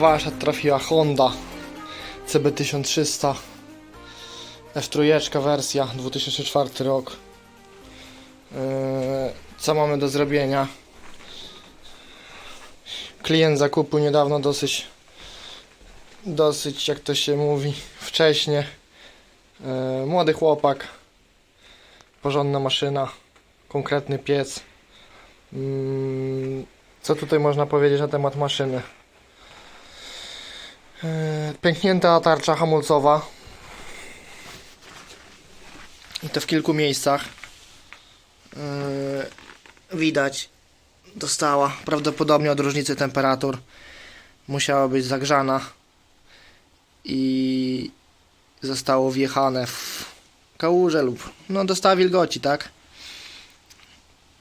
warsztat trafiła Honda CB1300 F3 wersja 2004 rok. Yy, Co mamy do zrobienia? Klient zakupu niedawno dosyć dosyć jak to się mówi wcześnie. Yy, Młody chłopak, porządna maszyna, konkretny piec. Mm, Co tutaj można powiedzieć na temat maszyny? Yy, Pęknięta tarcza hamulcowa. I to w kilku miejscach. Yy, Widać, dostała prawdopodobnie od różnicy temperatur. Musiała być zagrzana i zostało wjechane w kałużę lub no dostała wilgoci, tak?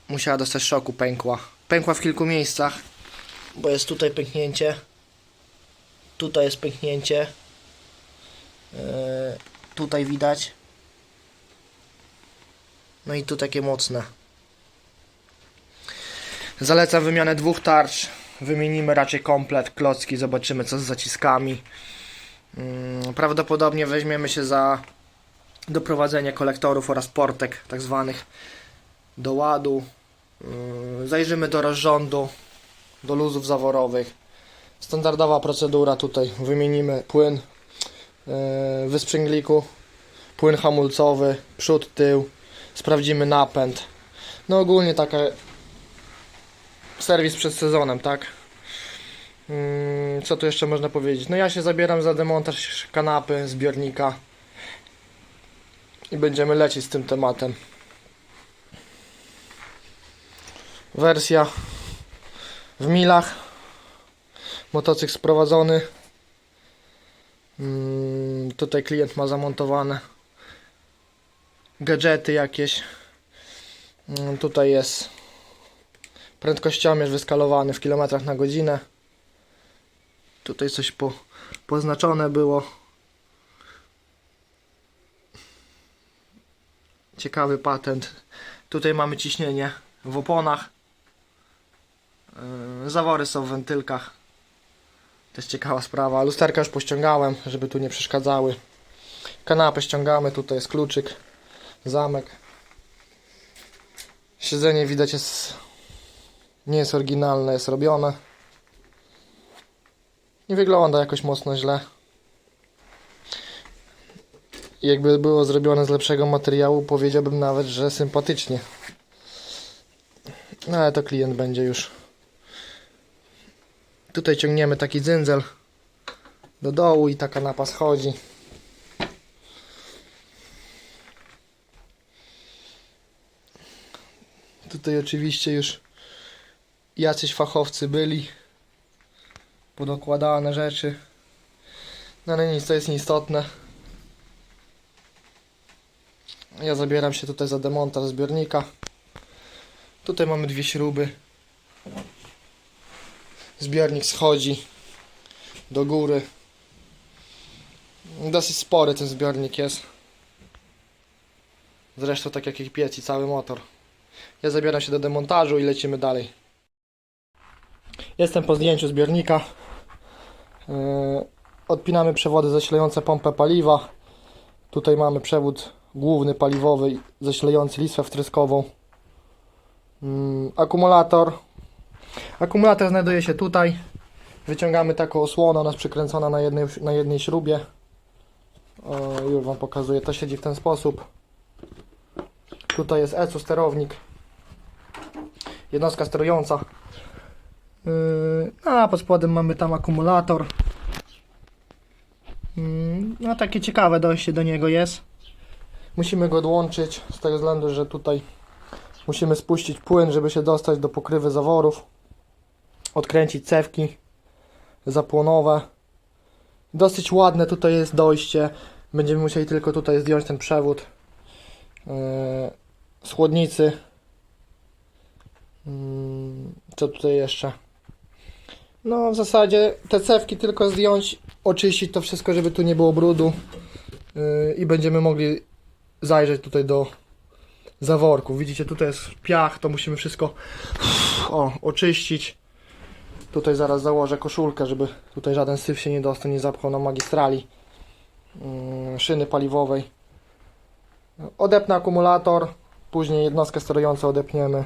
Musiała dostać szoku, pękła. Pękła w kilku miejscach, bo jest tutaj pęknięcie. Tutaj jest pęknięcie. Yy, tutaj widać. No i tu takie mocne. Zalecam wymianę dwóch tarcz. Wymienimy raczej komplet, klocki, zobaczymy co z zaciskami. Mm, Prawdopodobnie weźmiemy się za doprowadzenie kolektorów oraz portek tak zwanych do ładu. Yy, Zajrzymy do rozrządu, do luzów zaworowych. Standardowa procedura tutaj. Wymienimy płyn yy, w wysprzęgliku, płyn hamulcowy, przód, tył. Sprawdzimy napęd. No ogólnie taka serwis przed sezonem, tak? Mm, Co tu jeszcze można powiedzieć? No ja się zabieram za demontaż kanapy, zbiornika i będziemy lecieć z tym tematem. Wersja w milach. Motocykl sprowadzony. Mm, Tutaj klient ma zamontowane gadżety jakieś. Mm, Tutaj jest prędkościomierz wyskalowany w kilometrach na godzinę. Tutaj coś po, poznaczone było. Ciekawy patent. Tutaj mamy ciśnienie w oponach. Yy, Zawory są w wentylkach. Jest ciekawa sprawa. Lusterka już pościągałem, żeby tu nie przeszkadzały. Kanapę ściągamy, tutaj jest kluczyk, zamek. Siedzenie widać jest nie jest oryginalne, jest robione. Nie wygląda jakoś mocno źle. Jakby było zrobione z lepszego materiału, powiedziałbym nawet, że sympatycznie. No ale to klient będzie już. Tutaj ciągniemy taki dzynzel do dołu i ta kanapa schodzi. Tutaj oczywiście już jacyś fachowcy byli. Podokładane rzeczy. No ale nic, to jest nieistotne. Ja zabieram się tutaj za demontaż zbiornika. Tutaj mamy dwie śruby. Zbiornik schodzi do góry. Dosyć spory ten zbiornik jest. Zresztą tak jak i piec i cały motor. Ja zabieram się do demontażu i lecimy dalej. Jestem po zdjęciu zbiornika. Yy, Odpinamy przewody zasilające pompę paliwa. Tutaj mamy przewód główny paliwowy zasilający listwę wtryskową. Yy, Akumulator. Akumulator znajduje się tutaj. Wyciągamy taką osłonę, ona jest przykręcona na jednej, na jednej śrubie. O, już Wam pokazuję, to siedzi w ten sposób. Tutaj jest ECU sterownik. Jednostka sterująca. Yy, a pod spodem mamy tam akumulator. Yy, no takie ciekawe dojście do niego jest. Musimy go odłączyć z tego względu, że tutaj musimy spuścić płyn, żeby się dostać do pokrywy zaworów. Odkręcić cewki zapłonowe. Dosyć ładne tutaj jest dojście. Będziemy musieli tylko tutaj zdjąć ten przewód z chłodnicy. Mm, Co tutaj jeszcze? No w zasadzie te cewki tylko zdjąć, oczyścić to wszystko, żeby tu nie było brudu yy, i będziemy mogli zajrzeć tutaj do zaworków. Widzicie, tutaj jest piach, to musimy wszystko o, oczyścić. Tutaj zaraz założę koszulkę, żeby tutaj żaden syf się nie dostał, nie zapchał na magistrali mm, szyny paliwowej. Odepnę akumulator, później jednostkę sterującą odepniemy.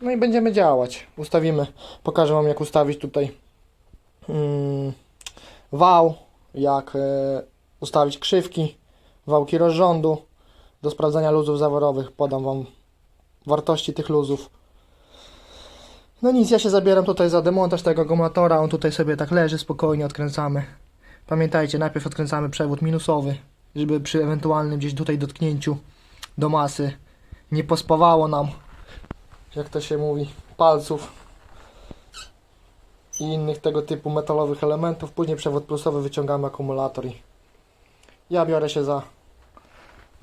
No i będziemy działać. Ustawimy, pokażę Wam jak ustawić tutaj mm, wał, jak e, ustawić krzywki, wałki rozrządu. Do sprawdzania luzów zaworowych podam Wam wartości tych luzów. No nic, ja się zabieram tutaj za demontaż tego akumulatora. On tutaj sobie tak leży, spokojnie odkręcamy. Pamiętajcie, najpierw odkręcamy przewód minusowy, żeby przy ewentualnym gdzieś tutaj dotknięciu do masy nie pospawało nam, jak to się mówi, palców i innych tego typu metalowych elementów. Później przewód plusowy wyciągamy akumulator i ja biorę się za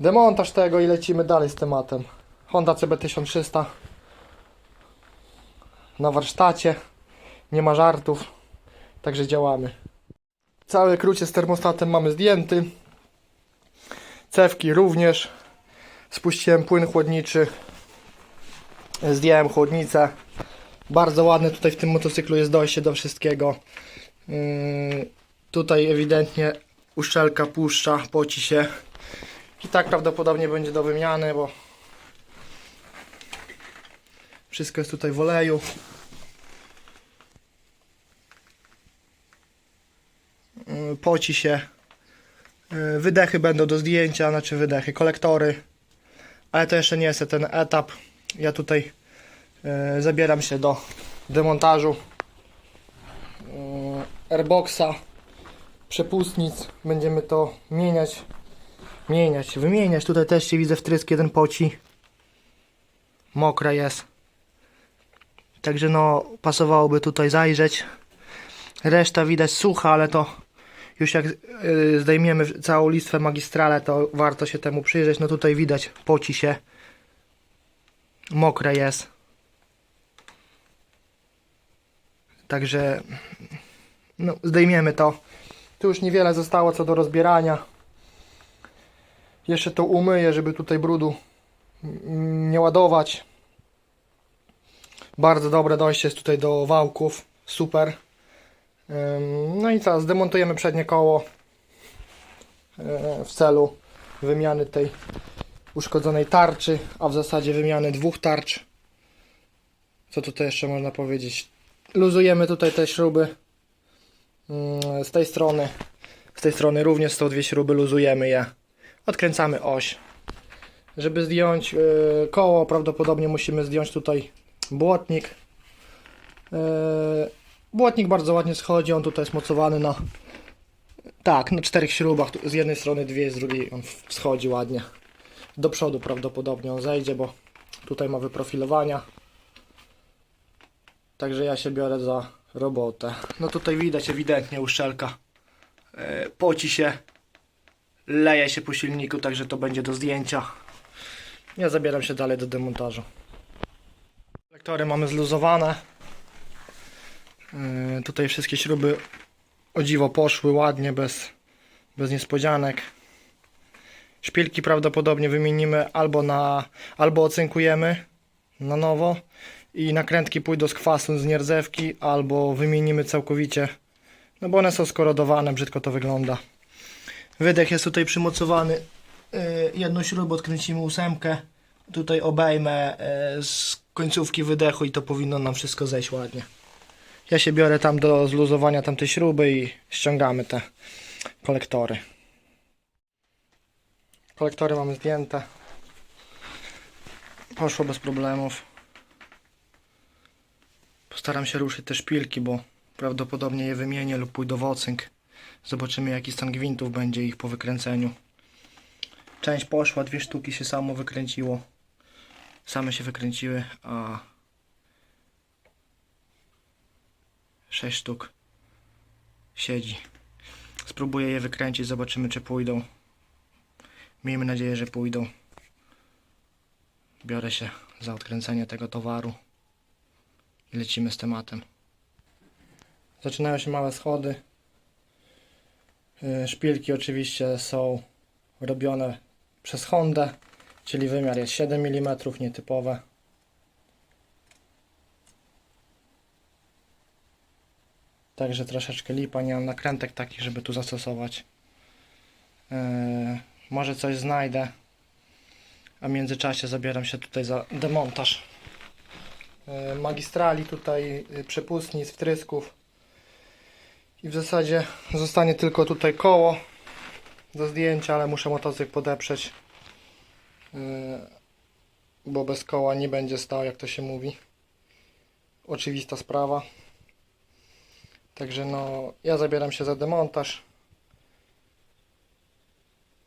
demontaż tego i lecimy dalej z tematem. Honda CB1300 na warsztacie, nie ma żartów, także działamy. Cały krucie z termostatem mamy zdjęty. Cewki również. Spuściłem płyn chłodniczy. Zdjąłem chłodnicę. Bardzo ładne tutaj w tym motocyklu jest dojście do wszystkiego. Yy, tutaj ewidentnie uszczelka puszcza, poci się. I tak prawdopodobnie będzie do wymiany, bo wszystko jest tutaj w oleju. Yy, Poci się. Yy, Wydechy będą do zdjęcia, znaczy wydechy, kolektory. Ale to jeszcze nie jest ten etap. Ja tutaj yy, zabieram się do demontażu yy, airboxa, przepustnic. Będziemy to mieniać, mieniać, wymieniać. Tutaj też się widzę wtrysk jeden poci. Mokra jest. Także no, pasowałoby tutaj zajrzeć. Reszta widać sucha, ale to już jak y, zdejmiemy całą listwę magistrale, to warto się temu przyjrzeć. No tutaj widać, poci się. Mokre jest. Także no, zdejmiemy to. Tu już niewiele zostało co do rozbierania. Jeszcze to umyję, żeby tutaj brudu nie ładować. Bardzo dobre dojście jest tutaj do wałków. Super. No i co, zdemontujemy przednie koło e, w celu wymiany tej uszkodzonej tarczy, a w zasadzie wymiany dwóch tarcz. Co tutaj jeszcze można powiedzieć? Luzujemy tutaj te śruby mm, z tej strony. Z tej strony również są dwie śruby, luzujemy je. Odkręcamy oś. Żeby zdjąć e, koło, prawdopodobnie musimy zdjąć tutaj błotnik. E, Błotnik bardzo ładnie schodzi, on tutaj jest mocowany na tak, na czterech śrubach, z jednej strony dwie, z drugiej on schodzi ładnie. Do przodu prawdopodobnie on zejdzie, bo tutaj ma wyprofilowania. Także ja się biorę za robotę. No tutaj widać ewidentnie uszczelka. E, poci się, leje się po silniku, także to będzie do zdjęcia. Ja zabieram się dalej do demontażu. Lektory mamy zluzowane. Yy, Tutaj wszystkie śruby o dziwo poszły ładnie, bez, bez niespodzianek. Szpilki prawdopodobnie wymienimy albo na albo ocynkujemy na nowo i nakrętki pójdą z kwasem z nierdzewki, albo wymienimy całkowicie, no bo one są skorodowane, brzydko to wygląda. Wydech jest tutaj przymocowany. Yy, Jedną śrubę odkręcimy ósemkę. Tutaj obejmę yy, z końcówki wydechu i to powinno nam wszystko zejść ładnie. Ja się biorę tam do zluzowania tamtej śruby i ściągamy te kolektory. Kolektory mamy zdjęte. Poszło bez problemów. Postaram się ruszyć te szpilki, bo prawdopodobnie je wymienię lub pójdę w ocynk. Zobaczymy jaki stan gwintów będzie ich po wykręceniu. Część poszła, dwie sztuki się samo wykręciło. Same się wykręciły, a 6 sztuk siedzi. Spróbuję je wykręcić, zobaczymy czy pójdą. Miejmy nadzieję, że pójdą. Biorę się za odkręcenie tego towaru i lecimy z tematem. Zaczynają się małe schody. Yy, Szpilki oczywiście są robione przez Hondę, czyli wymiar jest 7 mm, nietypowe. Także troszeczkę lipa, nie mam nakrętek takich, żeby tu zastosować. Yy, może coś znajdę. A w międzyczasie zabieram się tutaj za demontaż yy, magistrali tutaj, yy, przepustnic, wtrysków. I w zasadzie zostanie tylko tutaj koło do zdjęcia, ale muszę motocykl podeprzeć. Yy, bo bez koła nie będzie stał, jak to się mówi. Oczywista sprawa. Także no, ja zabieram się za demontaż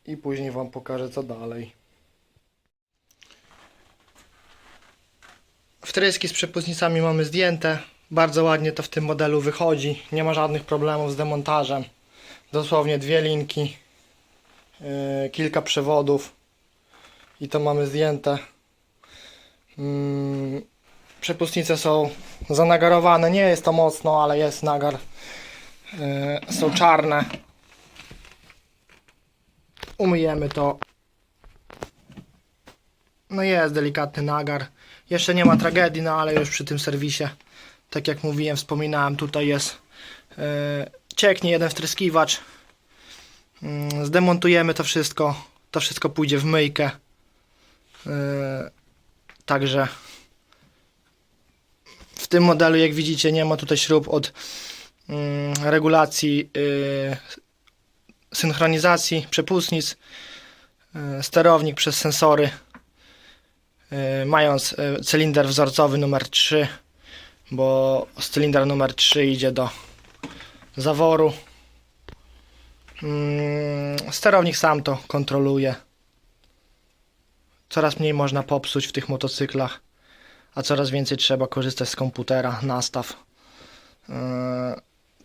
i później Wam pokażę co dalej. Wtryski z przepustnicami mamy zdjęte. Bardzo ładnie to w tym modelu wychodzi. Nie ma żadnych problemów z demontażem. Dosłownie dwie linki, yy, kilka przewodów i to mamy zdjęte. Mm, Przepustnice są zanagarowane, nie jest to mocno, ale jest nagar. Yy, są czarne. Umyjemy to. No jest delikatny nagar. Jeszcze nie ma tragedii, no ale już przy tym serwisie, tak jak mówiłem, wspominałem, tutaj jest yy, cieknie jeden wtryskiwacz. Yy, zdemontujemy to wszystko. To wszystko pójdzie w myjkę. Yy, także w tym modelu, jak widzicie, nie ma tutaj śrub od mm, regulacji yy, synchronizacji przepustnic. Yy, sterownik przez sensory. Yy, mając cylinder wzorcowy numer 3, bo cylinder numer 3 idzie do zaworu. Mm, sterownik sam to kontroluje. Coraz mniej można popsuć w tych motocyklach a coraz więcej trzeba korzystać z komputera, nastaw. Yy,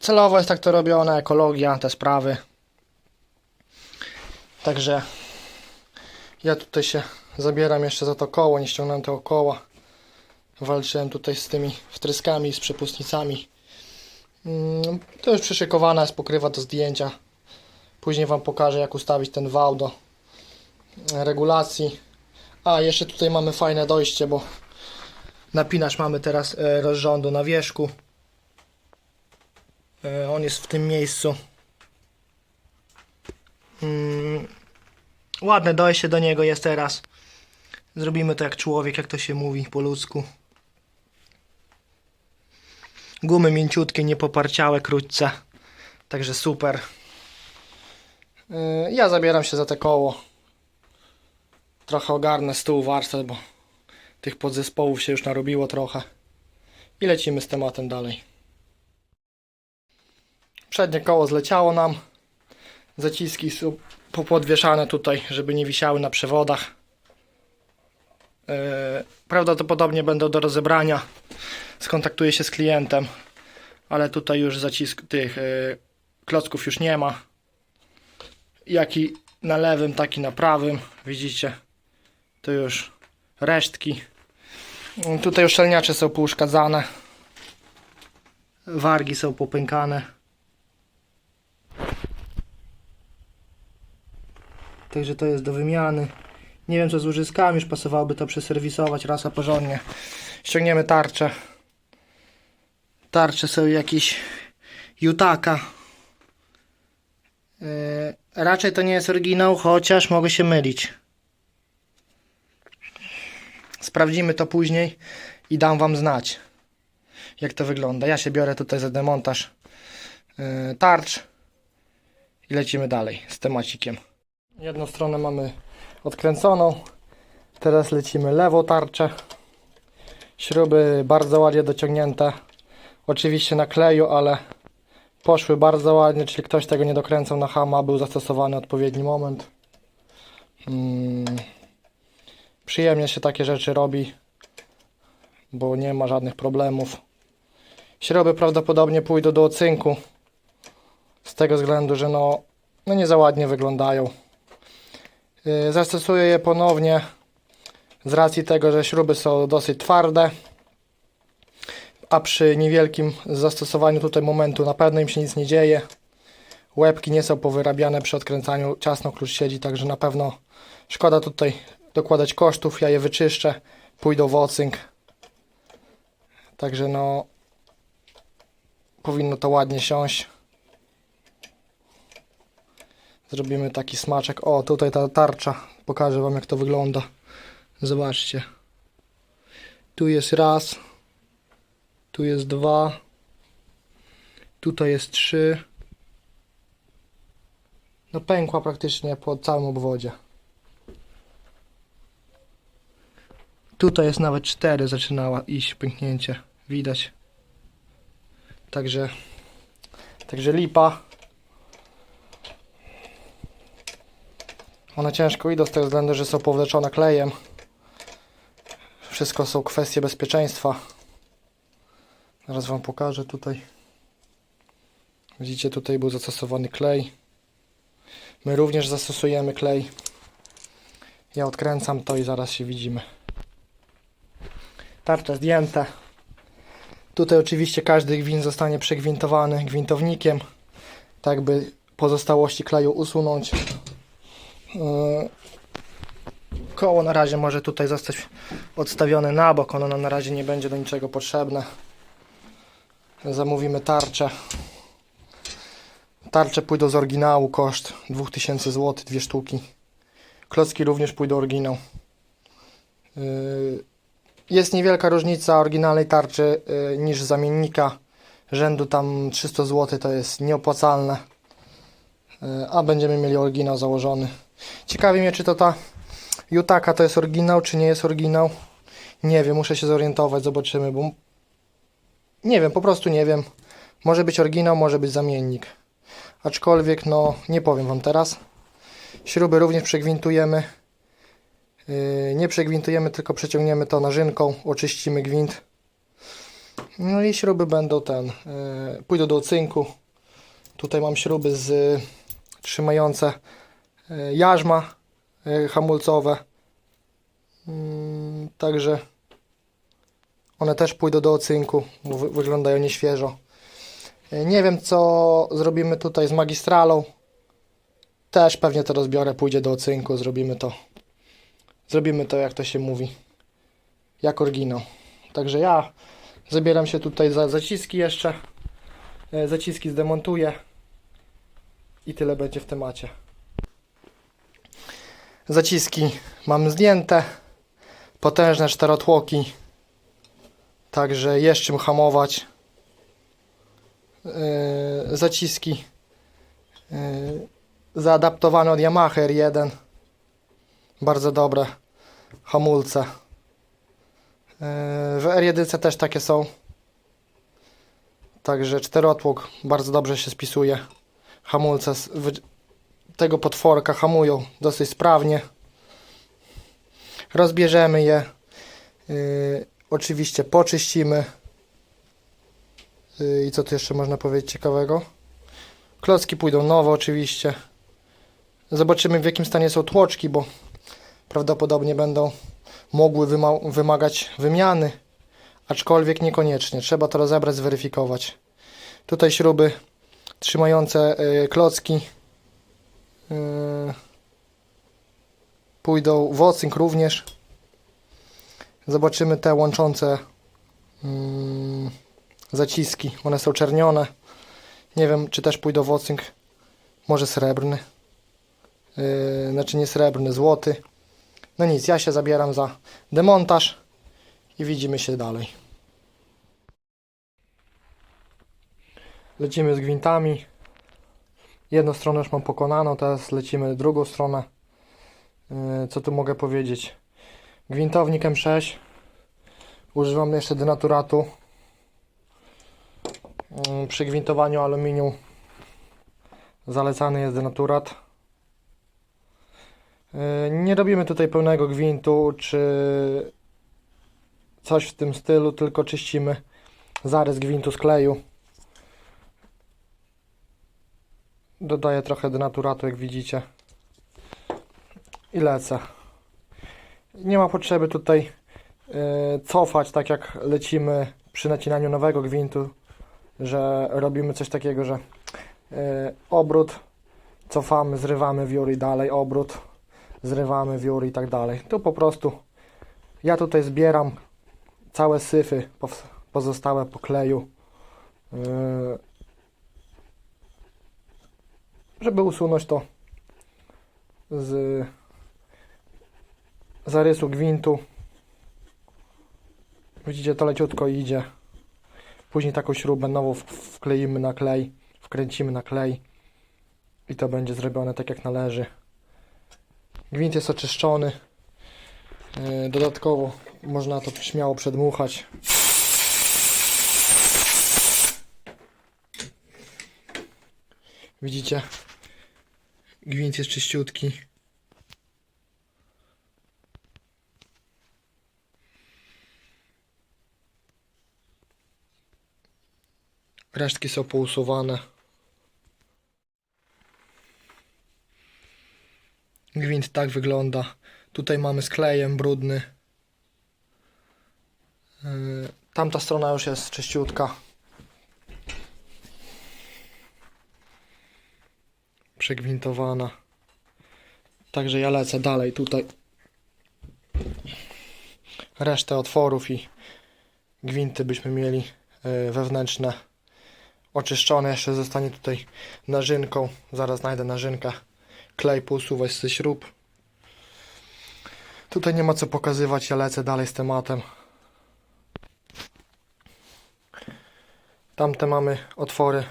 Celowo jest tak to robione, ekologia, te sprawy. Także ja tutaj się zabieram jeszcze za to koło, nie ściągnąłem tego koła. Walczyłem tutaj z tymi wtryskami, z przepustnicami. Yy, To już przyszykowana jest pokrywa do zdjęcia. Później Wam pokażę jak ustawić ten wał do regulacji. A, jeszcze tutaj mamy fajne dojście, bo Napinacz mamy teraz e, rozrządu na wierzchu. E, on jest w tym miejscu. Mm, ładne dojście do niego jest teraz. Zrobimy to jak człowiek, jak to się mówi po ludzku. Gumy mięciutkie, niepoparciałe, krótce. Także super. E, ja zabieram się za te koło. Trochę ogarnę stół, warsztat, bo tych podzespołów się już narobiło trochę. I lecimy z tematem dalej. Przednie koło zleciało nam. Zaciski są popodwieszane tutaj, żeby nie wisiały na przewodach. Yy, prawdopodobnie będą do rozebrania. Skontaktuję się z klientem, ale tutaj już zacisk tych yy, klocków już nie ma. Jaki na lewym, taki na prawym. Widzicie, to już resztki. Tutaj uszczelniacze są pouszkadzane. Wargi są popękane. Także to jest do wymiany. Nie wiem co z łożyskami, już pasowałoby to przeserwisować raz a porządnie. Ściągniemy tarczę. Tarcze są jakieś Jutaka. Yy, raczej to nie jest oryginał, chociaż mogę się mylić. Sprawdzimy to później i dam Wam znać, jak to wygląda. Ja się biorę tutaj za demontaż yy, tarcz i lecimy dalej z temacikiem. Jedną stronę mamy odkręconą, teraz lecimy lewą tarczę. Śruby bardzo ładnie dociągnięte. Oczywiście na kleju, ale poszły bardzo ładnie, czyli ktoś tego nie dokręcał na hama, był zastosowany odpowiedni moment. Mm. Przyjemnie się takie rzeczy robi, bo nie ma żadnych problemów. Śruby prawdopodobnie pójdą do ocynku, z tego względu, że no, no nie za ładnie wyglądają. Yy, Zastosuję je ponownie z racji tego, że śruby są dosyć twarde, a przy niewielkim zastosowaniu tutaj momentu na pewno im się nic nie dzieje. Łebki nie są powyrabiane przy odkręcaniu, ciasno klucz siedzi, także na pewno szkoda tutaj dokładać kosztów, ja je wyczyszczę, pójdą w ocynk. Także no powinno to ładnie siąść. Zrobimy taki smaczek. O, tutaj ta tarcza. Pokażę Wam, jak to wygląda. Zobaczcie. Tu jest raz. Tu jest dwa. Tutaj jest trzy. No pękła praktycznie po całym obwodzie. Tutaj jest nawet cztery zaczynała iść pęknięcie. Widać. Także Także lipa. One ciężko idą z tego względu, że są powleczone klejem. Wszystko są kwestie bezpieczeństwa. Zaraz Wam pokażę tutaj. Widzicie, tutaj był zastosowany klej. My również zastosujemy klej. Ja odkręcam to i zaraz się widzimy. Tarcze zdjęte. Tutaj oczywiście każdy gwint zostanie przegwintowany gwintownikiem, tak by pozostałości kleju usunąć. Yy, Koło na razie może tutaj zostać odstawione na bok, ono nam na razie nie będzie do niczego potrzebne. Zamówimy tarczę. Tarcze pójdą z oryginału, koszt 2000 zł, dwie sztuki. Klocki również pójdą oryginał. Yy, jest niewielka różnica oryginalnej tarczy y, niż zamiennika. Rzędu tam 300 zł to jest nieopłacalne. Y, a będziemy mieli oryginał założony. Ciekawi mnie, czy to ta Jutaka to jest oryginał, czy nie jest oryginał. Nie wiem, muszę się zorientować, zobaczymy, bo nie wiem, po prostu nie wiem. Może być oryginał, może być zamiennik. Aczkolwiek, no, nie powiem Wam teraz. Śruby również przegwintujemy. Yy, Nie przegwintujemy, tylko przeciągniemy to narzynką, oczyścimy gwint. No i śruby będą ten, yy, pójdą do cynku. Tutaj mam śruby z y, trzymające jarzma hamulcowe. Mm, Także one też pójdą do ocynku, bo wy- wyglądają nieświeżo. Nie wiem co zrobimy tutaj z magistralą. Też pewnie to rozbiorę, pójdzie do ocynku, zrobimy to zrobimy to, jak to się mówi, jak oryginał. Także ja zabieram się tutaj za zaciski jeszcze. E, Zaciski zdemontuję i tyle będzie w temacie. Zaciski mamy zdjęte, potężne czterotłoki, także jest czym hamować. E, Zaciski e, zaadaptowane od Yamaha R1 bardzo dobre hamulce. Yy, W R1 też takie są. Także czterotłok bardzo dobrze się spisuje. Hamulce z tego potworka hamują dosyć sprawnie. Rozbierzemy je. Yy, Oczywiście poczyścimy. Yy, I co tu jeszcze można powiedzieć ciekawego? Klocki pójdą nowe oczywiście. Zobaczymy w jakim stanie są tłoczki, bo prawdopodobnie będą mogły wyma- wymagać wymiany, aczkolwiek niekoniecznie. Trzeba to rozebrać, zweryfikować. Tutaj śruby trzymające y, klocki y, pójdą w ocynk również. Zobaczymy te łączące mm, zaciski. One są czernione. Nie wiem, czy też pójdą w ocynk. Może srebrny. Yy, znaczy nie srebrny, złoty. No nic, ja się zabieram za demontaż i widzimy się dalej. Lecimy z gwintami. Jedną stronę już mam pokonaną, teraz lecimy drugą stronę. Yy, Co tu mogę powiedzieć? Gwintownik M6. Używam jeszcze denaturatu. Yy, Przy gwintowaniu aluminium zalecany jest denaturat. Yy, Nie robimy tutaj pełnego gwintu czy coś w tym stylu, tylko czyścimy zarys gwintu z kleju. Dodaję trochę denaturatu, jak widzicie. I lecę. Nie ma potrzeby tutaj yy, cofać, tak jak lecimy przy nacinaniu nowego gwintu, że robimy coś takiego, że yy, obrót, cofamy, zrywamy wiór i dalej obrót zrywamy wiór i tak dalej. Tu po prostu ja tutaj zbieram całe syfy pozostałe po kleju Yy, żeby usunąć to z zarysu gwintu. Widzicie, to leciutko idzie. Później taką śrubę nową wkleimy na klej, wkręcimy na klej i to będzie zrobione tak jak należy. Gwint jest oczyszczony. Yy, Dodatkowo można to śmiało przedmuchać. Widzicie? Gwint jest czyściutki. Resztki są pousuwane. Gwint tak wygląda. Tutaj mamy z klejem brudny. Yy, Tamta strona już jest czyściutka. Przegwintowana. Także ja lecę dalej tutaj. Resztę otworów i gwinty byśmy mieli yy, wewnętrzne oczyszczone. Jeszcze zostanie tutaj narzynką. Zaraz znajdę narzynkę. Klej pousuwać ze śrub. Tutaj nie ma co pokazywać, ja lecę dalej z tematem. Tamte mamy otwory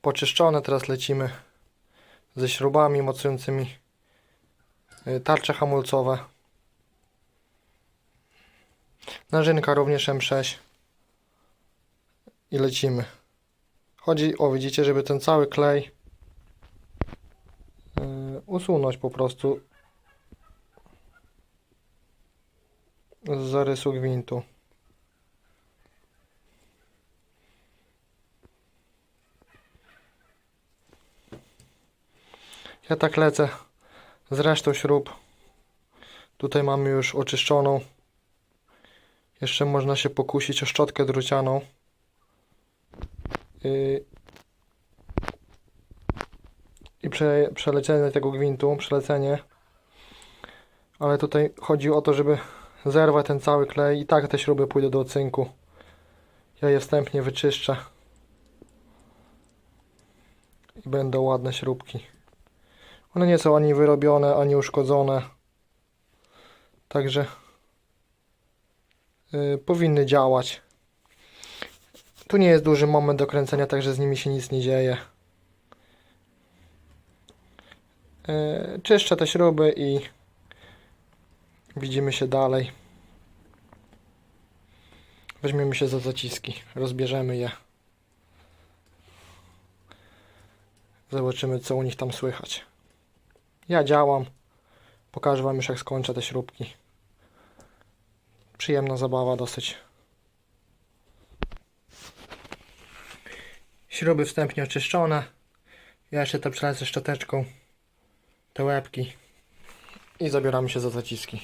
poczyszczone, teraz lecimy ze śrubami mocującymi y, tarcze hamulcowe. Narzynka również M6 i lecimy. Chodzi o, widzicie, żeby ten cały klej usunąć po prostu z zarysu gwintu. Ja tak lecę z resztą śrub. Tutaj mamy już oczyszczoną. Jeszcze można się pokusić o szczotkę drucianą. Yy, I prze, przelecenie tego gwintu, przelecenie. Ale tutaj chodzi o to, żeby zerwać ten cały klej i tak te śruby pójdą do cynku. Ja je wstępnie wyczyszczę. I będą ładne śrubki. One nie są ani wyrobione, ani uszkodzone. Także yy, powinny działać. Tu nie jest duży moment do kręcenia, także z nimi się nic nie dzieje. Yy, czyszczę te śruby i widzimy się dalej. Weźmiemy się za zaciski, rozbierzemy je. Zobaczymy, co u nich tam słychać. Ja działam. Pokażę Wam już, jak skończę te śrubki. Przyjemna zabawa dosyć. Śruby wstępnie oczyszczone. Ja jeszcze to przelecę szczoteczką. Te łebki. I zabieramy się za zaciski.